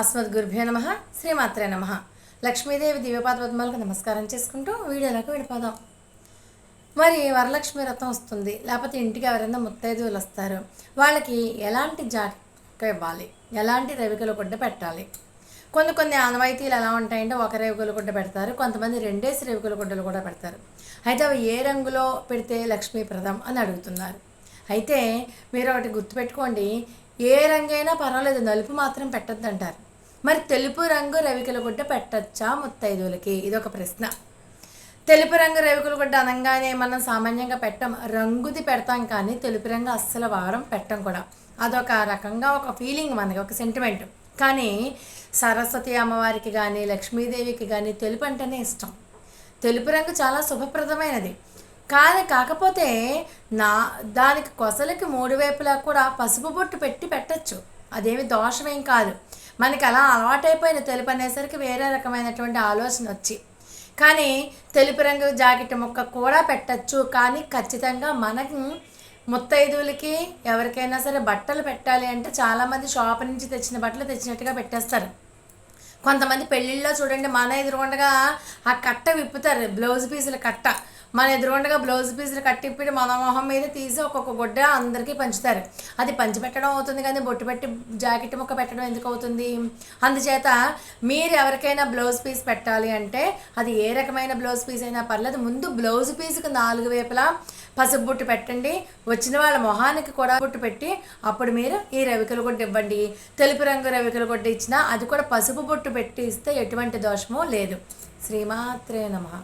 అస్మద్ గురుభ్యో నమ శ్రీమాత్రే నమ. లక్ష్మీదేవి దివ్యపాద పద్మాలకు నమస్కారం చేసుకుంటూ వీడియోలోకి వెళ్ళిపోదాం. మరి వరలక్ష్మి వ్రతం వస్తుంది. లేకపోతే ఇంటికి ఎవరైనా ముత్తైదువులు వస్తారు. వాళ్ళకి ఎలాంటి జాక ఇవ్వాలి? ఎలాంటి రవికల గుడ్డ పెట్టాలి? కొన్ని కొన్ని ఆనవాయితీలు ఎలా ఉంటాయంటే ఒక రేవుకల గుడ్డ పెడతారు. కొంతమంది రెండేసి రేవుకల గుడ్డలు కూడా పెడతారు. అయితే అవి ఏ రంగులో పెడితే లక్ష్మీప్రదం అని అడుగుతున్నారు. అయితే మీరు ఒకటి గుర్తుపెట్టుకోండి. ఏ రంగైనా పర్వాలేదు. నలుపు మాత్రం పెట్టద్దు అంటారు మరి తెలుపు రంగు రవికల గుడ్డ పెట్టచ్చా ముత్తైదువులకి? ఇది ఒక ప్రశ్న. తెలుపు రంగు రేవుకుల గుడ్డ అనగానే మనం సామాన్యంగా పెట్టం రంగుది పెడతాం కానీ తెలుపు రంగు అస్సలు వారం పెట్టం కూడా. అదొక రకంగా ఒక ఫీలింగ్ మనకి ఒక సెంటిమెంట్ కానీ సరస్వతి అమ్మవారికి కానీ లక్ష్మీదేవికి కానీ తెలుపు అంటేనే ఇష్టం. తెలుపు రంగు చాలా శుభప్రదమైనది. కానీ కాకపోతే నా దానికి కొసలకి మూడు వైపులా కూడా పసుపు బొట్టు పెట్టి పెట్టచ్చు. అదేమి దోషమేం కాదు. మనకి అలా అలవాటైపోయిన తెలుపు అనేసరికి వేరే రకమైనటువంటి ఆలోచన వచ్చి. కానీ తెలుపు రంగు జాకెట్ ముక్క కూడా పెట్టచ్చు. కానీ ఖచ్చితంగా మనకు ముత్తైదువులకి ఎవరికైనా సరే బట్టలు పెట్టాలి అంటే చాలామంది షాప్ నుంచి తెచ్చిన బట్టలు తెచ్చినట్టుగా పెట్టేస్తారు. కొంతమంది పెళ్ళిళ్ళలో చూడండి మన ఎదురుగుండగా ఆ కట్ట విప్పుతారు. బ్లౌజ్ పీసుల కట్ట. మన ఎదురుగుండగా బ్లౌజ్ పీసులు కట్టిప్పి మన మొహం మీద తీసి ఒక్కొక్క గుడ్డ అందరికీ పంచుతారు. అది పంచిపెట్టడం అవుతుంది కానీ బొట్టు పెట్టి జాకెట్ ముక్క పెట్టడం ఎందుకు అవుతుంది? అందుచేత మీరు ఎవరికైనా బ్లౌజ్ పీస్ పెట్టాలి అంటే అది ఏ రకమైన బ్లౌజ్ పీస్ అయినా పర్లేదు. ముందు బ్లౌజ్ పీస్కి నాలుగు వైపులా పసుపు బుట్టు పెట్టండి. వచ్చిన వాళ్ళ మొహానికి కూడా బుట్టు పెట్టి అప్పుడు మీరు ఈ రవికలు గుడ్డ ఇవ్వండి. తెలుపు రంగు రవికలు గుడ్డ ఇచ్చినా అది కూడా పసుపు బొట్టు పెట్టి ఇస్తే ఎటువంటి దోషమో లేదు. శ్రీమాత్రే నమః.